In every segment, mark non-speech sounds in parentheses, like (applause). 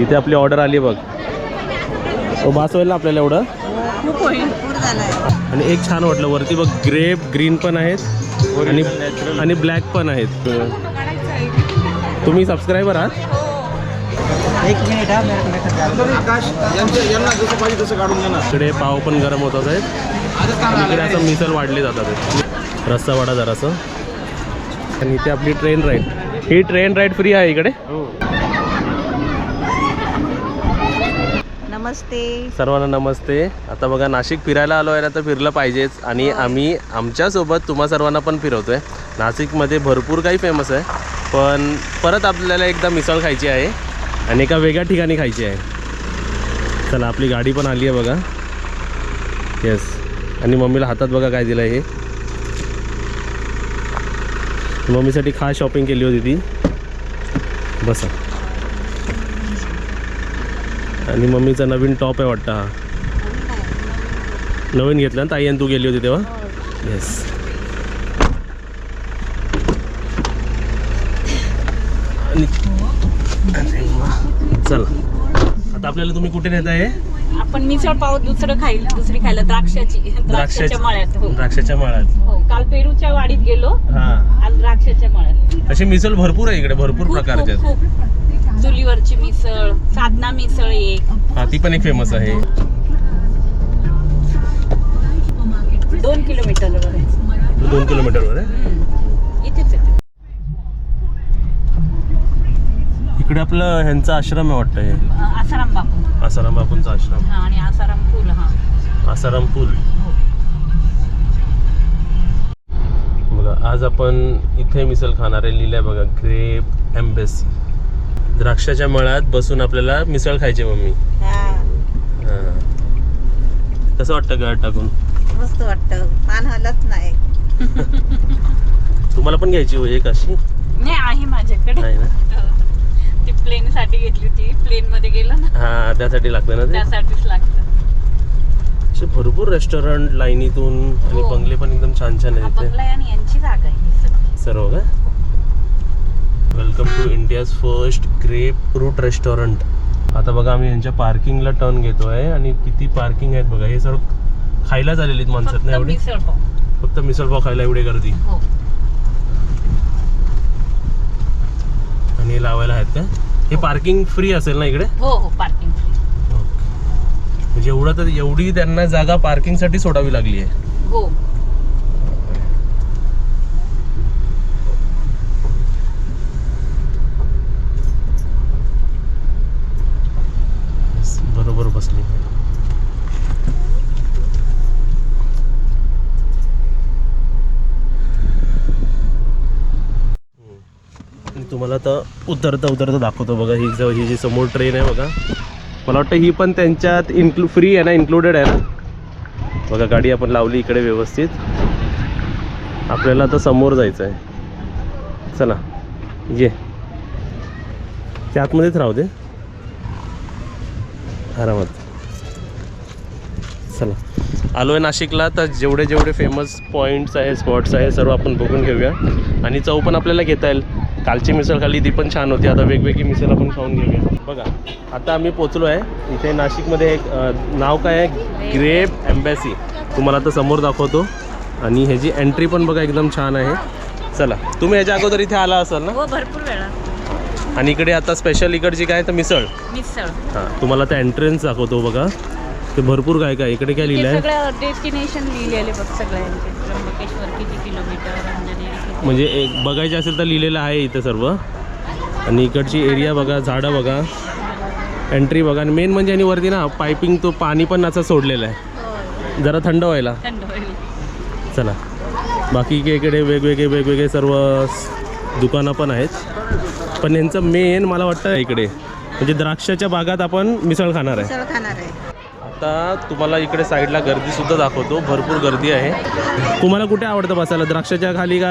इथे आपली ऑर्डर आली बघ. तो बास होईल ना आपल्याला एवढं? खूप होईल. आणि एक छान वाटलं वरती बघ ग्रेप ग्रीन पण आहेत आणि आणि ब्लॅक पण आहेत. तुम्ही सबस्क्रायबर आहात? एक मिनिट हा मेरे यांना जसं पाहिजे तसं काढून घ्या ना इकडे पाव पण गरम होतात आहेत इकडे असं मिसल वाढले जातात. रस्सा वाडा जरासं. आणि इथे आपली ट्रेन राईड ही ट्रेन राईड फ्री आहे इकडे? नमस्ते. सर्वांना नमस्ते. आता बघा नाशिक फिरायला आलो आहे ना तर फिरलं पाहिजेच. आणि आम्ही आमच्यासोबत तुम्हा सर्वांना पण फिरवतो आहे नाशिकमध्ये भरपूर काही फेमस आहे. पण परत आपल्याला एकदा मिसळ खायची आहे आणि एका वेगळ्या ठिकाणी खायची आहे. चला आपली गाडी पण आली आहे बघा. येस आणि मम्मीला हातात बघा काय दिलं आहे हे. मम्मीसाठी खास शॉपिंग केली होती ती. बसा. आणि मम्मीचा नवीन टॉप आहे वाटतं हा. नवीन घेतला ना ताई आणि तू गेली होती तेव्हा? येस आणि. चला. आता आपल्याला तुम्ही कुठे नेत आहे आपण मिसळ पाव दुसरं खाईल दुसरी खायला द्राक्षाची द्राक्षाच्या मळ्यात हो. द्राक्षाच्या माळात हो काल पेरूच्या वाडीत गेलो हा. आज द्राक्षाच्या मळ्यात. अशी मिसळ भरपूर आहे इकडे भरपूर खूप प्रकारचे आहेत. खूप. चुलीवरची मिसळ साधना मिसळ एक. हा ती पण एक फेमस आहे. दोन किलोमीटरवर आहे. दोन किलोमीटरवर आहे. इथेच आहे. इकडे आपलं ह्यांचा आश्रम आहे वाटतं हे. अ, आसाराम बापू. आसाराम बापूंचा आश्रम. हा आणि आसाराम पूल हा. आसाराम पूल. हो. बघा आज आपण इथे मिसल खाणार आहे. लिहिलंय बघा ग्रेप एम्बेसी. द्राक्षाच्या मळ्यात बसून आपल्याला मिसळ खायची मम्मी. हां. कसं वाटतं गळ टाकून? मस्त वाटतं. पान हलत नाही. तुम्हाला पण घ्यायची हो एक अशी? नाही आहे माझ्याकडे. नाही ना. (laughs) ती प्लेन साठी घेतली होती. प्लेन मध्ये गेलो ना. हा त्यासाठी लागतं ना ते? त्यासाठीच लागतं. असे भरपूर रेस्टॉरंट लाईनीतून आणि हो. बंगले पण एकदम छान छान हा आहेत बंगला आहे आणि यांची जागा आहे ही सगळी. सर्व का? Welcome to India's first grapefruit restaurant. आता बघा आम्ही यांच्या पार्किंगला टर्न घेतो आहे आणि किती पार्किंग आहेत बघा. हे सर्व खायला झालेली माणसात फक्त ना एवढी? मिसळ पाव. फक्त मिसळपाव खायला एवढी गर्दी. हो. आणि हे लावायला आहेत का? हे पार्किंग फ्री असेल ना इकडे? हो हो पार्किंग म्हणजे एवढं तर एवढी त्यांना जागा पार्किंगसाठी सोडावी लागली आहे. हो बरोबर बसली मी तुम्हाला आता उतरता उतरता दाखवतो बघा. ही जवळ ही जी समोर ट्रेन आहे बघा. मला वाटतं ही पण त्यांच्यात इन्क्लू फ्री आहे ना इन्क्लुडेड आहे ना? बघा गाडी आपण लावली इकडे व्यवस्थित. आपल्याला आता समोर जायचं आहे चला ये. त्या आतमध्येच राहू दे. आरामात. चला. आलो आहे नाशिकला तर जेवढे जेवढे फेमस पॉईंट्स आहे स्पॉट्स आहे सर्व आपण बघून घेऊया. आणि चव पण आपल्याला घेता येईल. कालची मिसळ खाली ती पण छान होती. आता वेगवेगळी मिसळ आपण खाऊन घेऊया. बघा आता आम्ही पोचलो आहे. इथे नाशिकमध्ये एक नाव काय आहे? Grape embassy. तुम्हाला आता समोर दाखवतो. आणि ह्याची एंट्री पण बघा एकदम छान आहे. चला तुम्ही ह्याच्या अगोदर इथे आला असाल ना? हो भरपूर वेळा. आणि इकडे आता स्पेशल इकडची काय तर मिसळ. मिसळ. हां तुम्हाला आता एंट्रन्स दाखवतो बघा. ते भरपूर काय काय इकडे काय लिहिलं आहे डेस्टिनेशन लिहिलेले बघ सगळ्यांचे त्र्यंबकेश्वर किती किलोमीटर म्हणजे एक बघायचे असेल तर लिहिलेलं आहे इथं सर्व. आणि इकडची एरिया बघा झाडं बघा एंट्री बघा. आणि मेन म्हणजे आणि वरती ना पायपिंग तो पाणी पण असं सोडलेलं आहे. जरा थंड व्हायला. थंड होईल चला. बाकी इकडे इकडे वेगवेगळे वेगवेगळे सर्व दुकानं पण आहेत. पण यांचं मेन मला वाटतं इकडे. म्हणजे द्राक्षाच्या बागात आपण मिसळ खाणार आहे. मिसळ खाणार आहे. आता तुम्हाला इकडे साईडला गर्दी सुद्धा दाखवतो भरपूर गर्दी आहे तुम्हाला कुठे आवडतं बसायला द्राक्षाच्या खाली का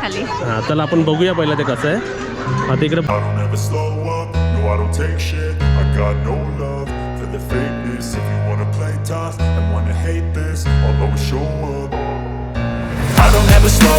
खाली हां चला आपण बघूया पहिलं ते कसं आहे आता इकडे I don't ever slow up, no I don't take shit I got no love for the fakeness If you wanna play tough and wanna hate this I'll always show up I don't ever slow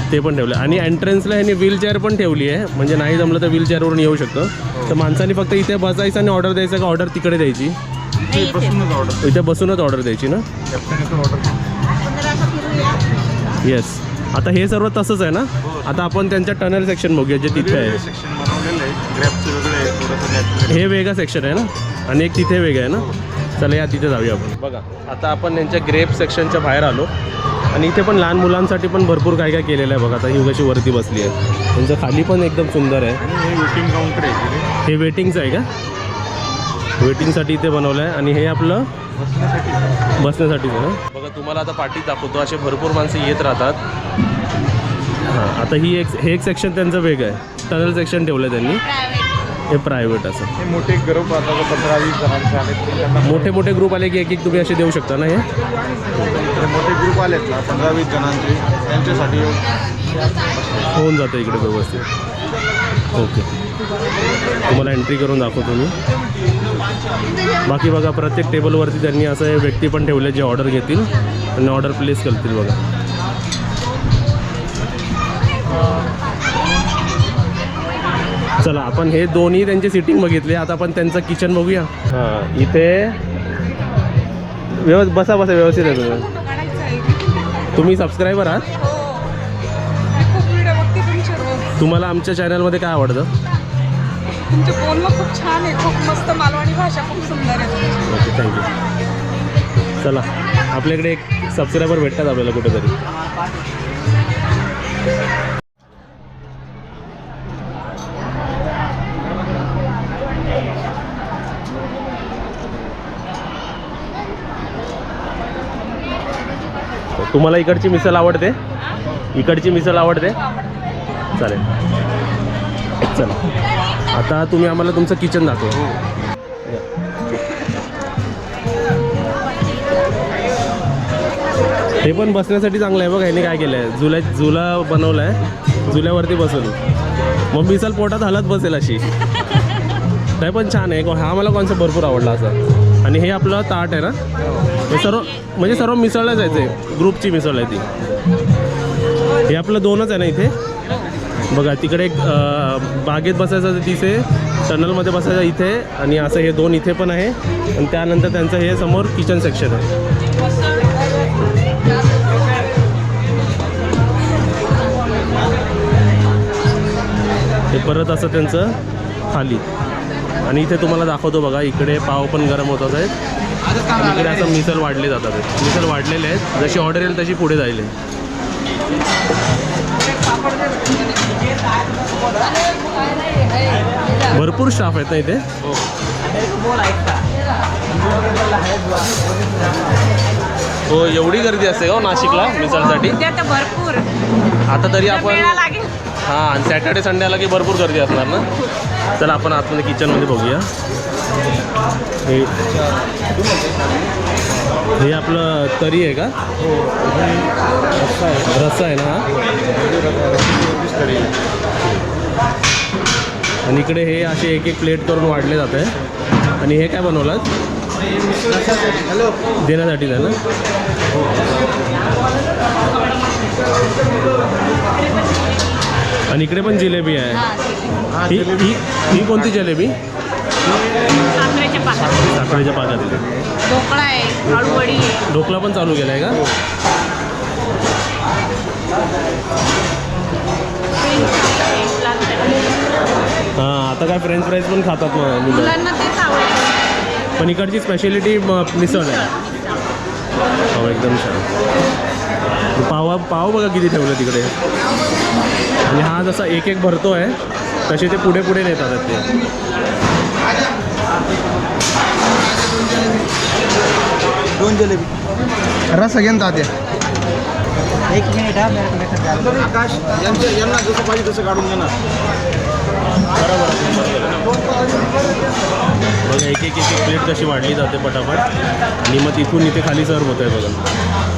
ते पण ठेवलं आणि एंट्रन्सला ह्यांनी wheelchair पण ठेवली आहे. म्हणजे नाही जमलं तर व्हीलचेअरवरून येऊ शकतं. तर माणसांनी फक्त इथे बसायचं आणि ऑर्डर द्यायचं का ऑर्डर तिकडे द्यायची? इथे. इथे बसूनच ऑर्डर द्यायची ना? येस आता हे सर्व तसंच आहे ना? आता आपण त्यांच्या टनल सेक्शन बघूया जे तिथे आहे. हे वेगळं सेक्शन आहे ना? आणि एक तिथे वेगळं आहे ना? चला या तिथे जाऊया आपण. बघा आता आपण त्यांच्या ग्रेप सेक्शनच्या बाहेर आलो. आणि इथे पण लहान मुलांसाठी पण भरपूर काय काय केलेलं आहे बघा. आता ही कशी वरती बसली आहे. त्यांचं खाली पण एकदम सुंदर आहे. वेटिंग काउंटर आहे हे वेटिंगचं आहे का? वेटिंगसाठी इथे बनवलं आहे आणि हे आपलं बसण्यासाठीच आहे ना? बघा तुम्हाला आता पाठीत दाखवतो. असे भरपूर माणसं येत राहतात. हां आता ही एक हे एक सेक्शन त्यांचं वेगळं आहे. टनल सेक्शन ठेवलं आहे त्यांनी हे प्रायव्हेट असं. हे मोठे ग्रुप आता जो पंधरा वीस जणांचे ते त्यांना मोठे मोठे ग्रुप आले की एक एक तुम्ही असे देऊ शकता ना हे? मोठे ग्रुप आलेत ना पंधरा वीस जणांचे. त्यांच्यासाठी होऊन जातं इकडे व्यवस्थित. ओके. तुम्हाला एंट्री करून दाखवतो मी. बाकी बघा प्रत्येक टेबलवरती त्यांनी असं हे व्यक्ती पण ठेवले जे ऑर्डर घेतील आणि ऑर्डर प्लेस करतील बघा. चला आपण हे दोन्ही त्यांची सिटिंग बघितली. आता आपण त्यांचं किचन बघूया. हां इथे व्यव बसा बसा व्यवस्थित आहे तुम्ही. तुम्ही सबस्क्रायबर आहात? रोज तुम्हाला आमच्या चॅनलमध्ये काय आवडतं? तुमचे बोलणं खूप छान आहे. खूप मस्त मालवणी भाषा खूप सुंदर आहे. ओके थँक्यू चला आपल्याकडे एक सबस्क्रायबर भेटतात आपल्याला कुठेतरी. तुम्हाला इकडची मिसल आवडते? इकडची मिसल आवडते? चालेल. चला. आता तुम्ही आम्हाला तुमचं किचन दाखवा. हे पण बसण्यासाठी चांगलं आहे बघ ह्याने काय केलं आहे जुल्या झुला बनवला आहे झुल्यावरती बसून मग मिसल पोटात हलत बसेल अशी. (laughs) नाही पण छान आहे. हा मला कॉन्सेप्ट भरपूर आवडला असा. आणि हे आपलं ताट आहे ना? हे सर्व म्हणजे सर्व मिसळलं जायचं ग्रुपची मिसळ आहे ती. हे आपलं दोनच आहे ना इथे? बघा तिकडे एक बागेत बसायचं तिथे टनलमध्ये बसायचं इथे आणि असं हे दोन इथे पण आहे. आणि त्यानंतर त्यांचं हे समोर किचन सेक्शन आहे. ते परत असं त्यांचं खाली. आणि इथे तुम्हाला दाखवतो बघा इकडे पाव पण गरम होतात आहेत आणि इकडे असं मिसल वाढले जातात. आहेत. मिसल वाढलेले आहेत. जशी ऑर्डर येईल तशी पुढे जाईल. भरपूर स्टाफ आहेत ना इथे? हो एवढी गर्दी असते का हो नाशिकला मिसळसाठी? भरपूर. आता तरी आपण हां आणि सॅटर्डे संडे आला की भरपूर गर्दी असणार ना? चला आपण आतमध्ये किचनमध्ये बघूया. हे हे आपलं तरी आहे का? रस्सा आहे ना हा? आणि इकडे हे असे एक एक प्लेट करून वाढले जात आहे. आणि हे काय बनवलं देण्यासाठी ना? आणि इकडे पण जिलेबी आहे. ही ही ही कोणती जिलेबी? साखरेच्या पाकात साखरेच्या पाकातील ढोकळा आहे आळूवडी आहे. ढोकला पण चालू केला आहे का हां आता काय फ्रेंच फ्राईज पण खातात मग मुलांना पण इकडची स्पेशालिटी मिसळ आहे. हो एकदम छान. पाव पाव बघा किती ठेवलं तिकडे. आणि हा जसा एक एक भरतो आहे तसे ते पुढे पुढे नेतात ते. दोन जिलेबी. रस घेऊन तात्या एक मिनिट हा. आकाश यांच्या यांना जसं पाहिजे तसं काढून देणार बघा एक एक एक एक प्लेट कशी वाढली जाते पटापट. आणि मग तिथून इथे खाली सर्व होत आहे बघा.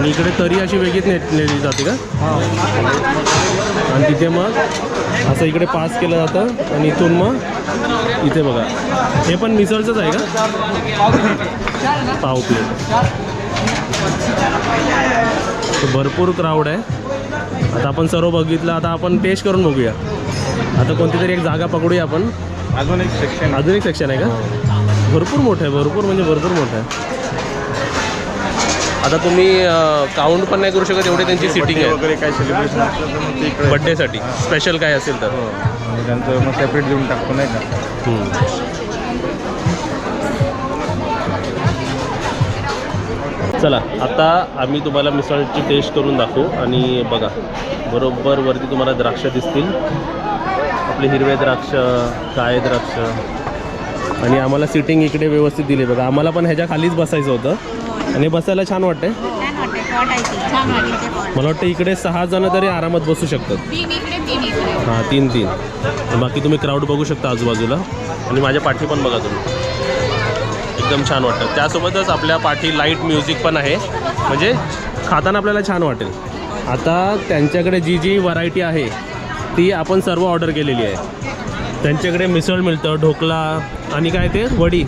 आणि इकडे तरी अशी वेगळीच ने नेली जाते का? आणि तिथे मग असं इकडे पास केलं जातं आणि इथून मग इथे बघा. हे पण मिसळचंच आहे का? पाव प्लेट भरपूर क्राऊड आहे. आता आपण सर्व बघितलं आता आपण टेस्ट करून बघूया. आता कोणती तरी एक जागा पकडूया आपण. अजून एक सेक्शन अजून एक सेक्शन आहे का? भरपूर मोठं आहे भरपूर म्हणजे भरपूर मोठं आहे. आता तुम्ही काउंट पण नाही करू शकत एवढे त्यांची सिटिंग आहे. वगैरे काय सेलिब्रेशन असलं तर मग ते इकडे. बड्डेसाठी स्पेशल काय असेल तर? आणि त्यांचं मग सेपरेट देऊन टाकतो नाही का. चला आता आम्ही तुम्हाला मिसळची टेस्ट करून दाखवू. आणि बघा बरोबर वरती तुम्हाला द्राक्ष दिसतील. आपले हिरवे द्राक्ष काळे द्राक्ष. आणि आम्हाला सिटिंग इकडे व्यवस्थित दिली. बघा आम्हाला पण ह्याच्या खालीच बसायचं होतं. आणि बसायला छान वाटते मला वाटतं इकडे सहा जण तरी आरामात बसू शकतात. हां तीन तीन. बाकी तुम्ही क्राऊड बघू शकता आजूबाजूला. आणि माझ्या पाठी पण बघा तुम्ही. एकदम छान वाटतं. त्यासोबतच आपल्या पाठी लाइट म्युझिक पण आहे. म्हणजे खाताना आपल्याला छान वाटेल. आता त्यांच्याकडे जी जी व्हरायटी आहे ती आपण सर्व ऑर्डर केलेली आहे. त्यांच्याकडे मिसळ मिळतं ढोकला आणि काय ते? वडी.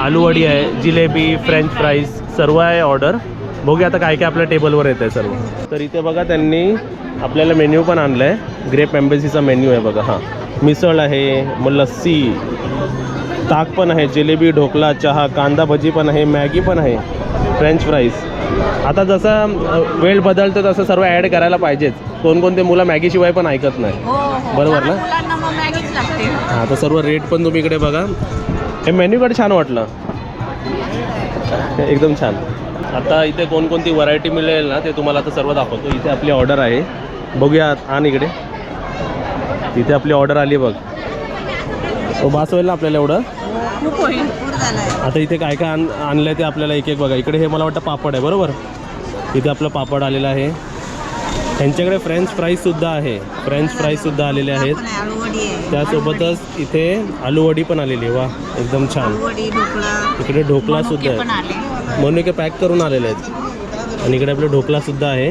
आलू वडी आहे जिलेबी फ्रेंच फ्राईज सर्व आहे ऑर्डर. बघूया आता काय काय आपल्या टेबलवर येत आहे सर्व. तर इथे बघा त्यांनी आपल्याला मेन्यू पण आणलं आहे ग्रेप एम्बेसीचा मेन्यू आहे बघा हां. मिसळ आहे मग लस्सी ताक पण आहे जिलेबी ढोकला चहा कांदा भजी पण आहे मॅगी पण आहे फ्रेंच फ्राईज. आता जसं वेळ बदलतो तसं सर्व ॲड करायला पाहिजेच. कोणकोणते मुलं मॅगीशिवाय पण ऐकत नाही. हो हो. बरोबर ना? हां तर सर्व रेट पण तुम्ही इकडे बघा. हे मेन्यूकडे छान वाटलं. (laughs) एकदम छान. आता इथे कोणकोणती व्हरायटी मिळेल ना ते तुम्हाला आता सर्व दाखवतो. इथे आपली ऑर्डर आहे. बघूया आण इकडे. इथे आपली ऑर्डर आली बघ. बास होईल ना आपल्याला एवढं? आता इथे काय काय आण आणलं आहे ते आपल्याला एक एक बघा. इकडे हे मला वाटतं पापड आहे बरोबर? इथे आपलं पापड आलेलं आहे. त्यांच्याकडे फ्रेंच फ्राईजसुद्धा आहे. फ्रेंच फ्राईजसुद्धा आलेले आहेत. त्यासोबतच इथे आलूवडी पण आलेली आहे. वा एकदम छान. इकडे ढोकला सुद्धा आहे. आले. मनुके पॅक करून आलेले आहेत. आणि इकडे आपलं ढोकला सुद्धा आहे.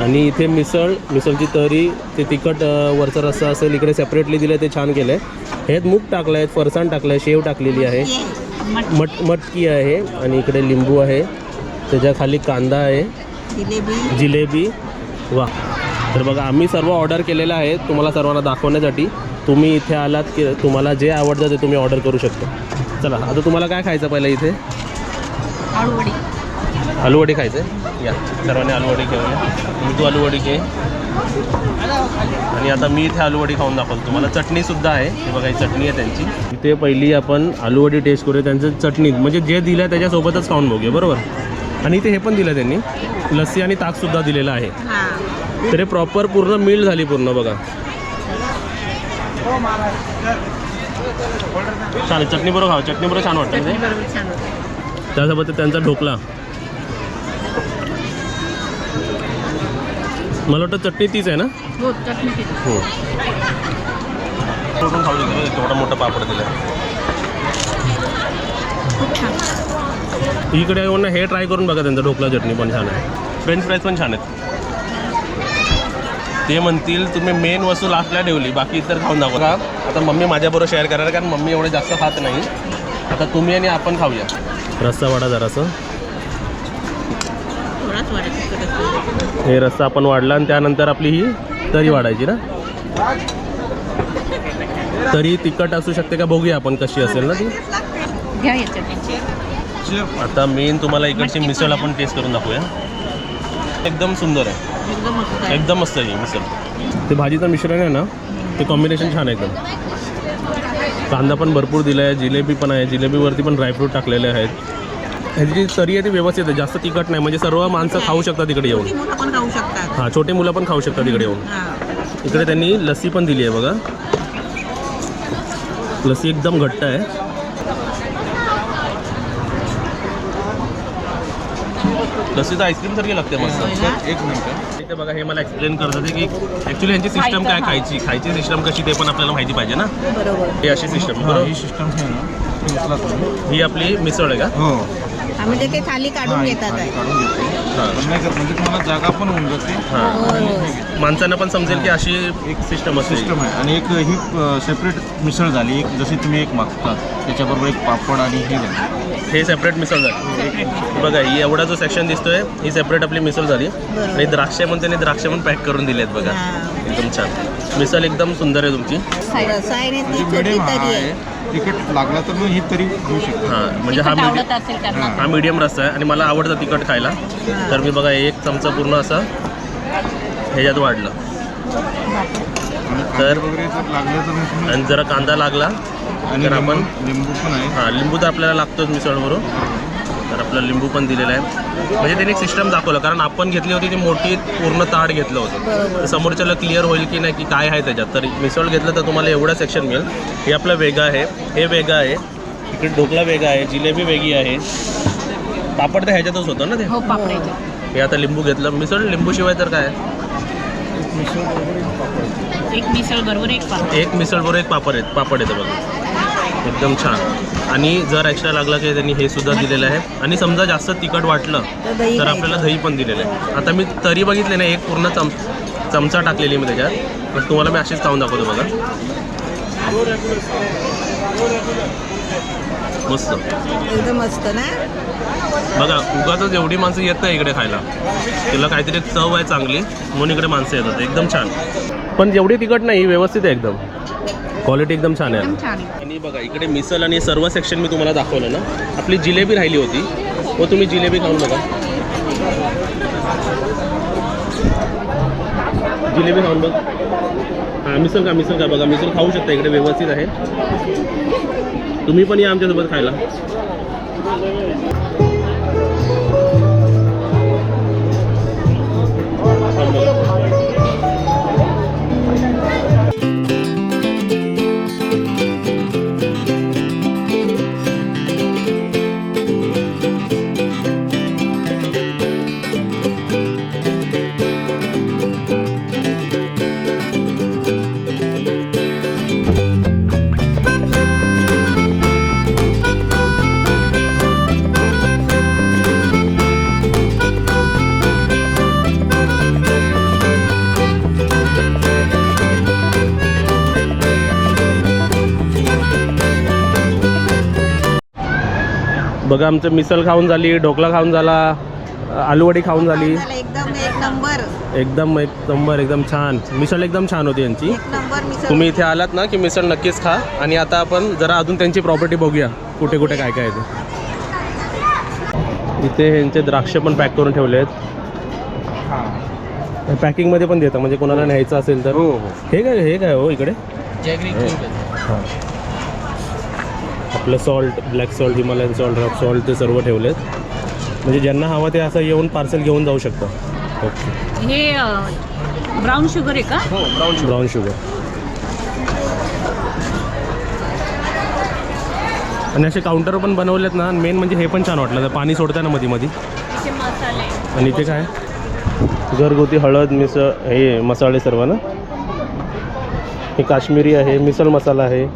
आणि इथे मिसळ मिसळची तरी ते तिखट वरचा रस्सा असेल इकडे सेपरेटली दिलं ते छान केलं. आहे ह्यात मूग टाकलं आहे फरसाण टाकलं आहे शेव टाकलेली आहे. मट मटकी आहे. आणि इकडे लिंबू आहे. त्याच्याखाली कांदा आहे. जिलेबी. जिलेबी. वा. तर बघा आम्ही सर्व ऑर्डर केलेलं आहे तुम्हाला सर्वांना दाखवण्यासाठी. तुम्ही इथे आलात की तुम्हाला जे आवडतं ते तुम्ही ऑर्डर करू शकता. चला आता तुम्हाला काय खायचं पहिलं इथे? आलूवडी. खायचं आहे या सर्वांनी आलूवडी घेऊया तुम्ही तू आलूवडी घे. आणि आता मी इथे आलूवडी खाऊन दाखवतो तुम्हाला. चटणीसुद्धा आहे. हे बघा ही चटणी आहे त्यांची. इथे पहिली आपण आलूवडी टेस्ट करूया. त्यांचं चटणी म्हणजे जे दिलं आहे त्याच्यासोबतच खाऊन बघूया बरोबर? आणि इथे हे पण दिलं त्यांनी. लस्सी आणि ताकसुद्धा दिलेलं आहे. तर हे प्रॉपर पूर्ण मिल झाली पूर्ण बघा. छान चटणी बरोबर खावा. चटणी बरोबर छान वाटतं. ते बरोबर छान होतं त्यासोबत त्यांचा ढोकला. मला वाटतं चटणी तीच आहे ना? हो चटणी किती हो. मोठा पापड दिला इकडे येऊन ना हे ट्राय करून बघा त्यांचा ढोकला चटणी पण छान आहे. फ्रेंच फ्राईज पण छान आहेत. ते म्हणतील तुम्ही मेन वस्तू लास्टला ठेवली बाकी इतर खाऊन दाखवा. का आता मम्मी माझ्याबरोबर शेअर करणार कारण मम्मी एवढे जास्त खात नाही. आता तुम्ही आणि आपण खाऊया. रस्सा वाडा जरासं. हे रस्सा आपण वाढला आणि त्यानंतर आपली ही तरी वाढायची ना. तरी तिखट असू शकते का बघूया आपण कशी असेल ना ती. आता मेन तुम्हाला इकडची मिसळ आपण टेस्ट करून दाखवूया. एकदम सुंदर आहे. एकदम मस्त आहे मिसळ. ते भाजीचं मिश्रण आहे ना ते कॉम्बिनेशन छान आहे एकदम. कांदा पण भरपूर दिला आहे जिलेबी पण आहे जिलेबीवरती पण ड्रायफ्रूट टाकलेले आहेत. ह्याची जी तरी आहे ती व्यवस्थित आहे जास्त तिखट नाही म्हणजे सर्व माणसं खाऊ शकतात तिकडे येऊन. हां छोटे मुलं पण खाऊ शकतात तिकडे येऊन. हा. इकडे त्यांनी लस्सी पण दिली आहे बघा. लस्सी एकदम घट्ट आहे. तर आईस्क्रीम सारखी लागते मस्त. एक मिनिट. इथे बघा हे मला एक्सप्लेन करत होते की ॲक्च्युली यांची सिस्टम काय खायची? खायची सिस्टम कशी ते पण आपल्याला माहिती पाहिजे ना? बरोबर. ही अशी सिस्टम हा, बरोबर? ही सिस्टम आहे ना. ती. ही आपली मिसळ आहे का? हो. आम्ही ते ते थाली काढून हा, ही घेतात खाली आहे. काढून घेते हां. पण नाही का, म्हणजे तुम्हाला जागा पण होऊन जाते. हां. माणसांना पण समजेल की अशी एक सिस्टम असते सिस्टम आहे. आणि एक ही सेपरेट मिसळ झाली एक जशी तुम्ही एक मागता त्याच्याबरोबर एक पापड आणि हे झाली. हे सेपरेट मिसळ झाली. बघा ही एवढा जो सेक्शन दिसतोय ही सेपरेट आपली मिसळ झाली. आणि द्राक्षे पण त्यांनी द्राक्षे पण पॅक करून दिलेत बघा. हा. एकदम छान. मिसळ एकदम सुंदर आहे तुमची. म्हणजे तिकीट लागला तर मग ही तरी घेऊ शकतो. हां म्हणजे हा तिखट मिडियम हा मीडियम रस्ता आहे. आणि मला आवडतं तिखट खायला. तर मी बघा एक चमचा पूर्ण असा ह्याच्यात वाढलं. तर- आणि जरा कांदा लागला आणि तर आपण लिंबू पण आहे. हां लिंबू तर आपल्याला लागतोच मिसळवरून. तर आपल्याला लिंबू पण दिलेला आहे. म्हणजे त्यांनी एक सिस्टम दाखवलं कारण आपण घेतली होती ती मोठी पूर्ण ताट घेतलं होतं. तर समोरच्याला क्लिअर होईल की नाही की काय आहे त्याच्यात. तर मिसळ घेतलं तर तुम्हाला एवढं सेक्शन मिळेल. हे आपलं वेगळं आहे. हे वेगळं आहे. इकडे ढोकला वेगळा आहे. जिलेबी वेगळी आहे. पापड तर ह्याच्यातच होतं ना ते? हो पापडायचे हे आता लिंबू घेतलं. मिसळ लिंबू शिवाय तर काय? एक मिसळ बरोबर एक पापड. एक मिसळ बरोबर एक पापड आहेत पापड येतं बघा. एकदम छान. आणि जर एक्स्ट्रा लागला की त्यांनी हे सुद्धा दिलेलं आहे. आणि समजा जास्त तिखट वाटलं तर. आपल्याला दही पण दिलेलं आहे. आता मी तरी बघितले ना एक पूर्ण चम चमचा टाकलेली मी त्याच्यात. तर तुम्हाला मी अशीच खाऊन दाखवतो बघा. मस्त. एकदम मस्त ना? बघा उगाच एवढी माणसं येत नाही इकडे खायला. तिला काहीतरी चव आहे चांगली म्हणून इकडे माणसं येतात. एकदम छान. पण जेवढी तिखट नाही व्यवस्थित आहे एकदम. क्वालिटी एकदम छान आहे. एकदम छान आहे. आणि बघा इकडे मिसल आणि सर्व सेक्शन मी तुम्हाला दाखवलं ना. आपली जिलेबी राहिली होती. व तुम्ही जिलेबी खाऊन बघा. जिलेबी खाऊन बघ. हां मिसल का मिसल का बघा मिसल खाऊ शकता इकडे व्यवस्थित आहे. तुम्ही पण या आमच्यासोबत खायला. बघा आमचं मिसल खाऊन झाली ढोकला खाऊन झाला आलूवडी खाऊन झाली. एकदम एक नंबर. एकदम एक नंबर एकदम छान. मिसळ एकदम छान होती यांची. एक नंबर मिसळ तुम्ही इथे आलात ना की मिसळ नक्कीच खा. आणि आता आपण जरा अजून त्यांची प्रॉपर्टी बघूया. कुठे कुठे काय काय आहे ते. इथे यांचे द्राक्ष पण पॅक करून ठेवले आहेत. पॅकिंगमध्ये पण देतात म्हणजे कोणाला न्यायचं असेल तर. हो हो. हे काय हे काय हो इकडे? हां. आपलं salt black salt Himalayan salt rock salt ते सर्व ठेवलेत. म्हणजे ज्यांना हवं ते असं येऊन पार्सल घेऊन जाऊ शकतं. ओके हे ब्राऊन शुगर आहे का? हो ब्राऊन शुगर ब्राऊन शुगर आणि असे काउंटर पण बनवलेत ना मेन म्हणजे हे पण छान वाटलं. तर पाणी सोडतं ना मध्ये मध्ये इथे मसाले. आणि इथे काय? घरगुती हळद मिसळ हे मसाले सर्व ना? हे काश्मीरी आहे मिसळ मसाला आहे.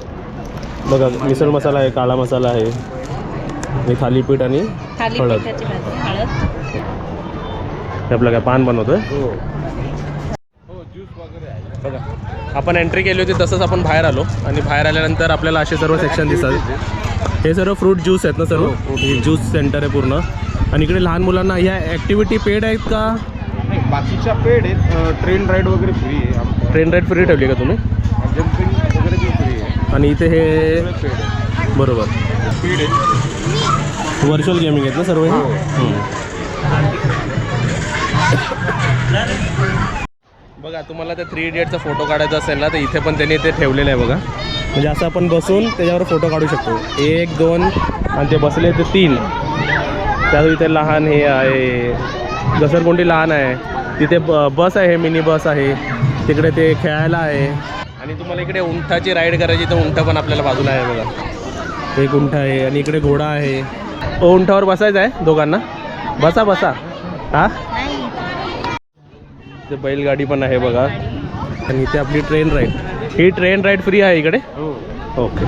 बघा मिसळ मसाला आहे काळा मसाला आहे. आणि थालीपीठ आणि खाली हळद. पिठाची भाजी हळद. हे आपलं काय पान बनवतोय? हो. हो ज्यूस वगैरे आहे. बघा आपण एंट्री केली होती तसंच आपण बाहेर आलो. आणि बाहेर आल्यानंतर आपल्याला असे सर्व सेक्शन दिसतात. हे सर्व फ्रूट ज्यूस आहेत ना सर्व? हे ज्यूस सेंटर आहे पूर्ण. आणि इकडे लहान मुलांना ह्या ॲक्टिव्हिटी पेड आहेत का? नाही, बाकीच्या पेड आहेत. ट्रेन राईड वगैरे फ्री आहे ट्रेन राईड फ्री ठेवली का तुम्ही जम्पिंग वगैरे बी फ्री आहे आणि इथे हे बरोबर. व्हर्च्युअल गेमिंग आहेत ना सर्व हे? बघा तुम्हाला त्या थ्री इडियटचा फोटो काढायचा असेल ना तर इथे पण त्यांनी ते ठेवलेलं आहे बघा. म्हणजे असं आपण बसून त्याच्यावर फोटो काढू शकतो. एक दोन आणि ते बसले ते तीन. त्यात इथे लहान हे आहे घसरगुंडी लहान आहे. तिथे बस आहे मिनी बस आहे. तिकडे ते खेळायला आहे. आणि तुम्हाला इकडे उंटाची राईड करायची तर उंट पण आपल्याला बाजूला आहे बघा. एक उंट आहे आणि इकडे घोडा आहे. उंटावर बसायचं आहे दोघांना? बसा बसा. हा? ते बैलगाडी पण आहे बघा. आणि इथे आपली ट्रेन राईड ही ट्रेन राईड फ्री आहे इकडे? Okay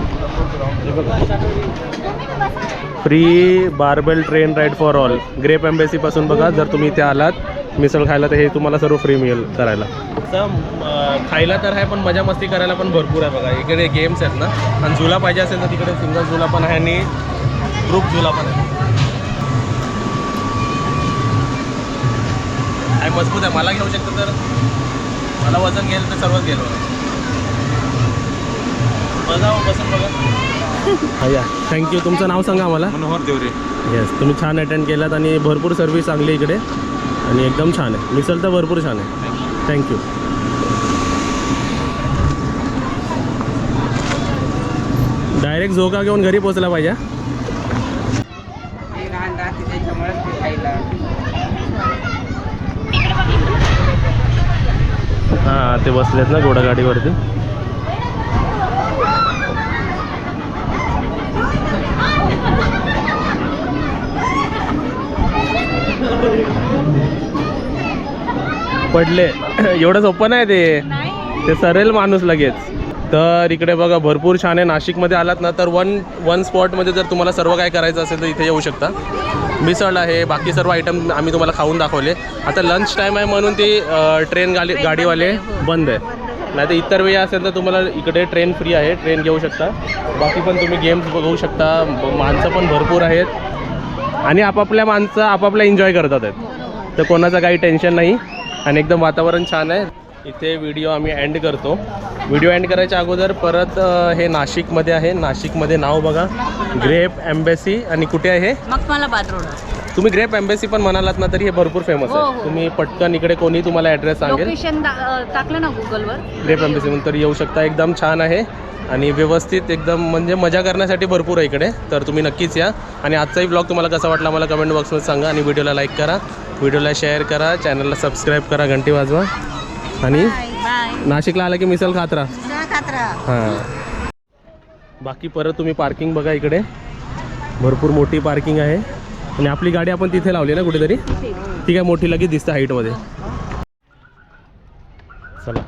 free barbell train ride for all grape एम्बेसीपासून बघा जर तुम्ही इथे आलात. मिसळ खायला तर हे तुम्हाला सर्व फ्री मिळेल करायला. खायला तर आहे पण मजा मस्ती करायला पण भरपूर आहे बघा. इकडे गेम्स आहेत ना. आणि झुला पाहिजे असेल तर तिकडे सिंगल झुला पण आहे आणि ग्रुप झुला पण आहे. मजबूत आहे. मला घेऊ शकतो तर मला वजन घेईल तर सर्वच गेलो बघा. हो, बसून बघा. हा या. थँक्यू तुमचं नाव सांगा आम्हाला. मनोहर देवरे. येस तुम्ही छान अटेंड केलात आणि भरपूर सर्व्हिस चांगली इकडे. आणि एकदम छान आहे. मिसल तर भरपूर छान आहे. थँक्यू डायरेक्ट झोका घेऊन घरी पोचला पाहिजे हां. ते बसलेत ना घोडागाडीवरती पडले. (clears throat) एवढं सोपं नाही ते. ते सरेल माणूस लगेच. तर इकडे बघा भरपूर छान आहे नाशिकमध्ये आलात ना तर वन वन स्पॉटमध्ये जर तुम्हाला सर्व काय करायचं असेल तर इथे येऊ शकता. मिसळ आहे बाकी सर्व आयटम आम्ही तुम्हाला खाऊन दाखवले. आता लंच टाईम आहे म्हणून ती ट्रेन गाडी गाडीवाले बंद आहे. नाही तर इतर वेळी असेल तर तुम्हाला इकडे ट्रेन फ्री आहे. ट्रेन घेऊ शकता. बाकी पण तुम्ही गेम्स बघू शकता. माणसं पण भरपूर आहेत. आणि आपापल्या माणसं आपापल्या एन्जॉय करतात आहेत. तर कोणाचं काही टेन्शन नाही. आणि एकदम वातावरण छान आहे. इथे व्हिडिओ आम्ही एंड करतो. व्हिडिओ एंड करायच्या अगोदर परत हे नाशिकमध्ये आहे. नाशिकमध्ये नाव बघा. ग्रेप एम्बेसी आणि कुठे आहे हे? मग मला बाथरोड तुम्ही ग्रेप एम्बेसी पण म्हणालात ना तरी हे भरपूर फेमस हो, आहे. हो. तुम्ही पटकन इकडे कोणी तुम्हाला ॲड्रेस सांगेल. टाकलं ना गुगलवर ग्रेप एम्बेसी म्हणून तर येऊ शकता. एकदम छान आहे. आणि व्यवस्थित एकदम म्हणजे मजा करण्यासाठी भरपूर आहे इकडे. तर तुम्ही नक्कीच या. आणि आजचाही ब्लॉग तुम्हाला कसा वाटला मला कमेंट बॉक्समध्ये सांगा आणि व्हिडिओला लाईक करा. व्हिडिओला शेअर करा चॅनलला सबस्क्राईब करा घंटी वाजवा. आणि नाशिकला आला की मिसल खात राहा. हां. बाकी परत तुम्ही पार्किंग बघा इकडे. भरपूर मोठी पार्किंग आहे. आणि आपली गाडी आपण तिथे लावली ना कुठेतरी? ठीक आहे मोठी लगेच दिसते हाईटमध्ये चला.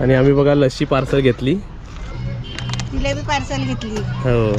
आणि आम्ही बघा लस्सी पार्सल घेतली. जिलेबी पार्सल घेतली. हो.